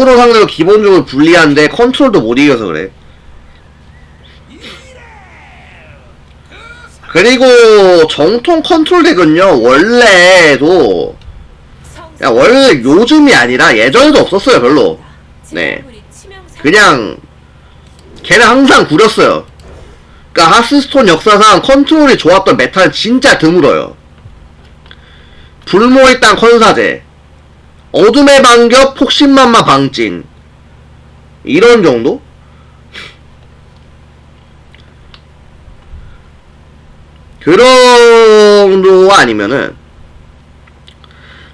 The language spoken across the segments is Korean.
어그로 상대로 기본적으로 불리한데 컨트롤도 못 이겨서 그래. 그리고 정통 컨트롤 덱은요 원래도 야 원래 요즘이 아니라 예전에도 없었어요 별로. 네. 그냥 걔는 항상 구렸어요. 그러니까 하스스톤 역사상 컨트롤이 좋았던 메탈 진짜 드물어요. 불모의 땅 컨사제, 어둠의 반격, 폭신만마 방진 이런 정도? 그런 정도 아니면은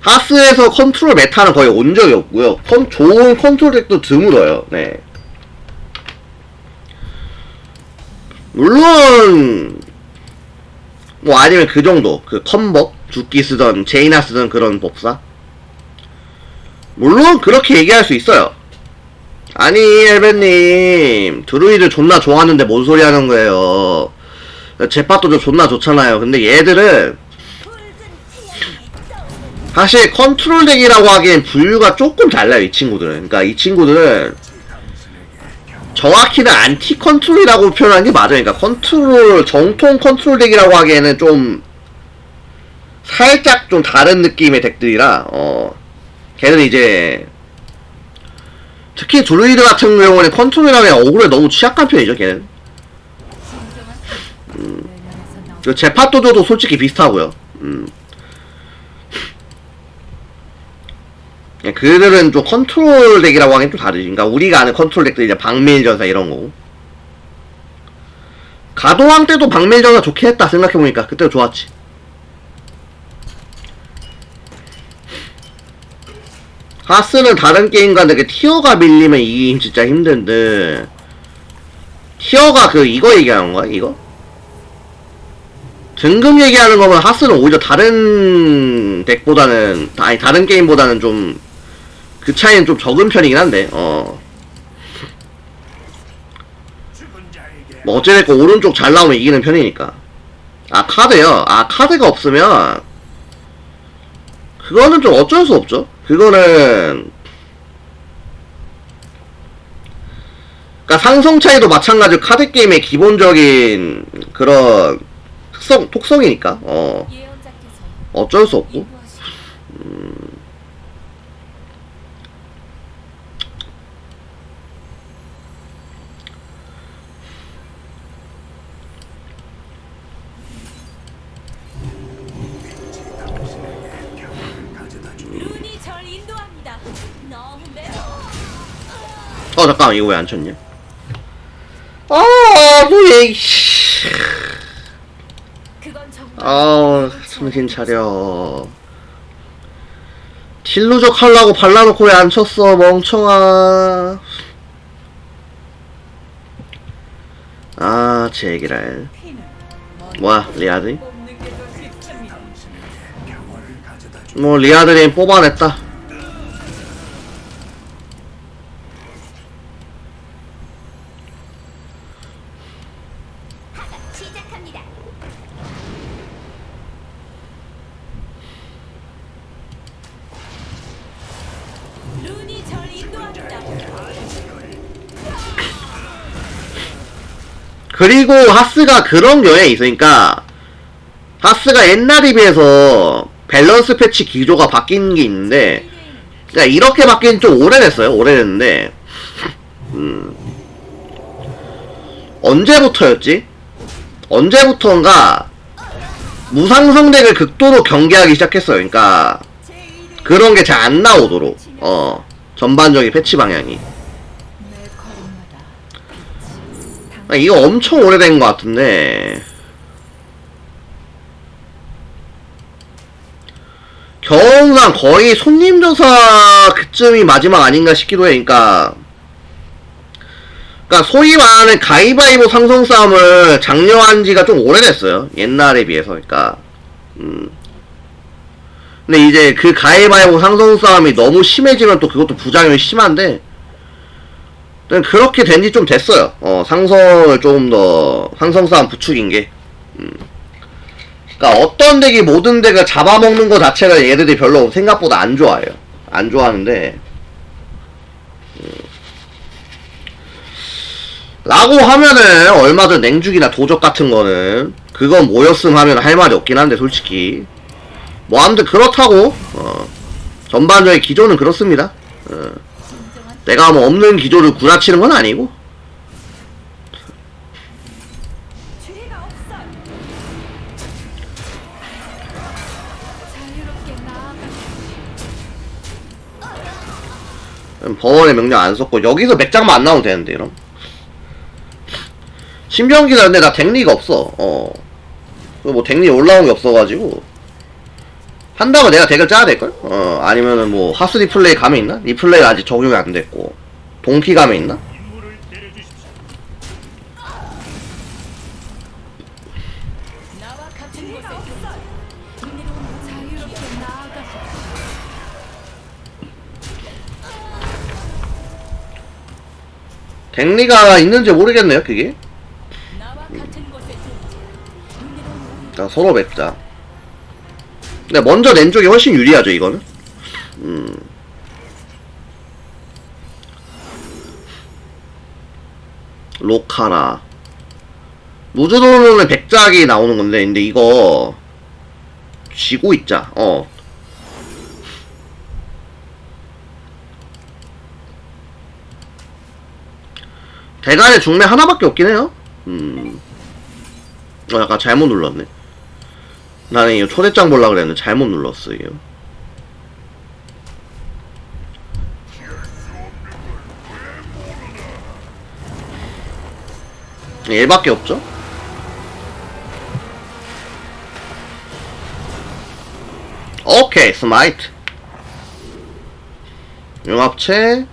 하스에서 컨트롤 메타는 거의 온 적이 없고요. 컨, 좋은 컨트롤 덱도 드물어요. 네. 물론 뭐 아니면 그 정도 그 컨버 죽기 쓰던 제이나 쓰던 그런 법사 물론 그렇게 얘기할 수 있어요. 아니 엘베님. 드루이드 존나 좋아하는데 뭔 소리 하는 거예요? 제파도도 존나 좋잖아요. 근데 얘들은 사실 컨트롤 덱이라고 하기엔 분류가 조금 달라요 이 친구들은. 그러니까 이 친구들은 정확히는 안티 컨트롤이라고 표현하는 게 맞아요. 그러니까 컨트롤 정통 컨트롤 덱이라고 하기에는 좀 살짝 좀 다른 느낌의 덱들이라 어 걔는 이제 특히 드루이드 같은 경우는 컨트롤이라면 억울에 너무 취약한 편이죠. 걔는 음. 그 제파토조도 솔직히 비슷하고요. 음. 예, 그들은 좀 컨트롤 덱이라고 하기엔 좀 다르지. 그러니까 우리가 아는 컨트롤 덱들 이제 박밀 전사 이런 거고. 가도왕 때도 박밀 전사 좋긴 했다 생각해 보니까 그때도 좋았지. 하스는 다른 게임과 다르게 티어가 밀리면 이기긴 진짜 힘든데 티어가 그 이거 얘기하는 거야 이거? 등급 얘기하는 거면 하스는 오히려 다른 덱보다는 아니 다른 게임보다는 좀 그 차이는 좀 적은 편이긴 한데 어. 뭐 어찌됐건 오른쪽 잘 나오면 이기는 편이니까 아 카드요? 아 카드가 없으면 그거는 좀 어쩔 수 없죠 그거는 그러니까 상성 차이도 마찬가지로 카드 게임의 기본적인 그런 특성 독성이니까 어. 어쩔 수 없고. 눈이 절 인도합니다. 너무 매워. 어 잠깐만 이거 왜 안 쳤냐? 아 뭐야 이씨. 그건 정말 아 정신 차려. 딜루적 하려고 발라놓고 왜 안 쳤어 멍청아. 아 제기랄. 뭐야 리아드? 더 쉽습니다. 뭐 리아드님 뽑아냈다. 시작합니다. 눈이 절 인도합니다. 그리고 하스가 그런 경향이 있으니까 하스가 옛날에 비해서 밸런스 패치 기조가 바뀐 게 있는데 그러니까 이렇게 바뀐 좀 오래됐어요 오래됐는데 음, 언제부터였지? 언제부턴가 무상성 덱을 극도로 경계하기 시작했어요. 그러니까 그런 게 잘 안 나오도록 어 전반적인 패치 방향이. 아, 이거 엄청 오래된 것 같은데. 경험상 거의 손님 조사 그쯤이 마지막 아닌가 싶기도 해. 그러니까 그러니까 소위 말하는 가위바위보 상성 싸움을 장려한 지가 좀 오래됐어요. 옛날에 비해서. 그러니까 음. 근데 이제 그 가위바위보 상성 싸움이 너무 심해지면 또 그것도 부작용이 심한데 일단 그렇게 된 지 좀 됐어요. 어, 상성을 조금 더 상성 싸움 부추긴 게. 음. 그러니까 어떤 덱이 모든 덱을 잡아먹는 것 자체가 얘들이 별로 생각보다 안 좋아해요. 안 좋아하는데 라고 하면은 얼마든 냉죽이나 도적 같은 거는 그건 뭐였음 하면 할 말이 없긴 한데 솔직히. 뭐 아무튼 그렇다고 어, 전반적인 기조는 그렇습니다. 어, 내가 뭐 없는 기조를 구라치는 건 아니고. 버원의 명령 안 썼고 여기서 맥장만 안 나오면 되는데 이럼 신병기다 근데 나 덱리가 없어 어뭐 덱리 올라온 게 없어가지고 한다고 내가 덱을 짜야 될걸? 어 아니면은 뭐 하스 리플레이 감이 있나? 리플레이 아직 적용이 안 됐고 동키 감이 있나? 덱리가 있는지 모르겠네요 그게 자 서로 맺자 근데 먼저 낸 쪽이 훨씬 유리하죠 이거는? 음. 로카라. 무주도는 백작이 나오는 건데 근데 이거 쥐고 있자 어. 대간에 중매 하나밖에 없긴 해요. 음. 어, 약간 잘못 눌렀네. 나는 이거 초대장 보려고 그랬는데 잘못 눌렀어, 이거. 얘밖에 없죠? 오케이, 스마이트. 융합체,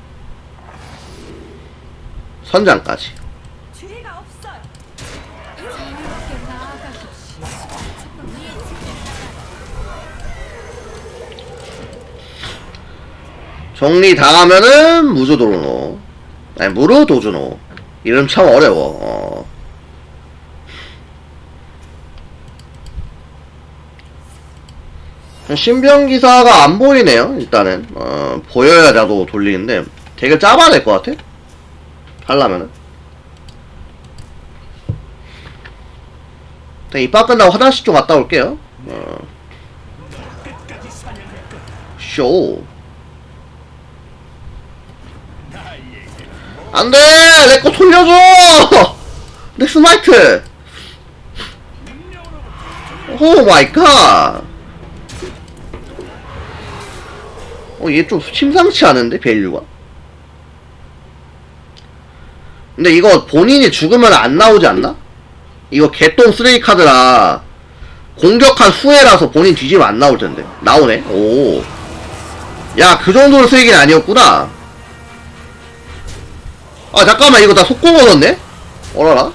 선장까지. 정리 당하면은 무주도르노. 아니 무르도주노. 이름 참 어려워. 어. 신병기사가 안 보이네요 일단은. 어, 보여야 나도 돌리는데 되게 짜봐야 될 것 같아. 하려면은. 입학 끝나고 화장실 좀 갔다 올게요. 어. 쇼 안돼 내 거 돌려줘 내 스마이트 오 마이 갓 어, 얘 좀 심상치 않은데, 밸류가? 근데 이거 본인이 죽으면 안 나오지 않나? 이거 개똥 쓰레기 카드라, 공격한 후에라서 본인 뒤지면 안 나올 텐데. 나오네? 오. 야, 그 정도로 쓰레기는 아니었구나. 아, 잠깐만, 이거 나 속공 얻었네? 어라라?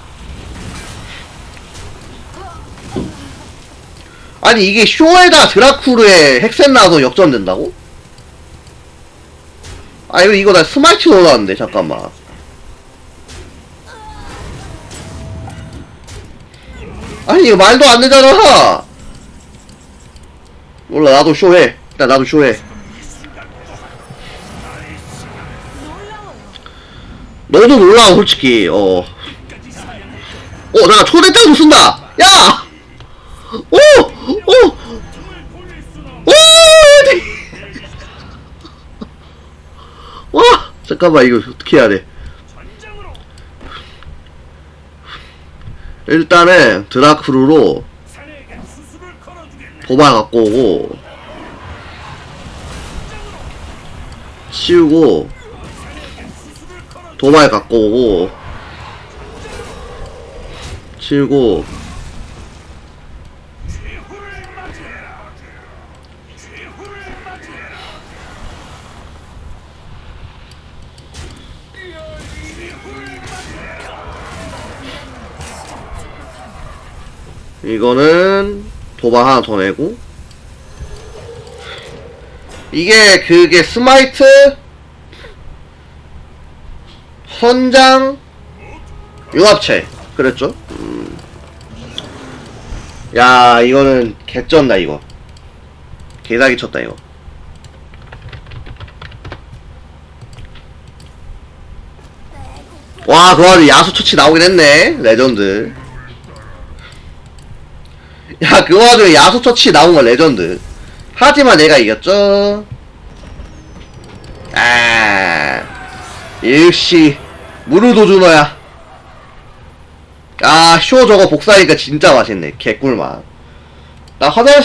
아니, 이게 쇼에다 드라쿠르에 헥센 나와서 역전된다고? 아 이거 이거 나 스마이트 올라왔는데 잠깐만 아니 이거 말도 안 되잖아 몰라 나도 쇼해 일단 나도 쇼해 너도 놀라워 솔직히 어. 어 내가 초대장도 쓴다 야! 오! 오! 오! 와! 잠깐만, 이거 어떻게 해야 돼? 일단은 드라크루로 도발 갖고 오고 치우고 도발 갖고 오고 치우고 이거는 도발 하나 더 내고 이게 그게 스마이트 선장 융합체 그랬죠? 음. 야 이거는 개쩐다 이거 개사기 쳤다 이거 와, 그 와중에 야수 처치 나오긴 했네. 레전드. 야, 그 와중에 야수 처치 나온 건 레전드. 하지만 내가 이겼죠. 아, 역시, 무르도주너야. 아, 쇼 저거 복사하니까 진짜 맛있네. 개꿀맛. 나 화장실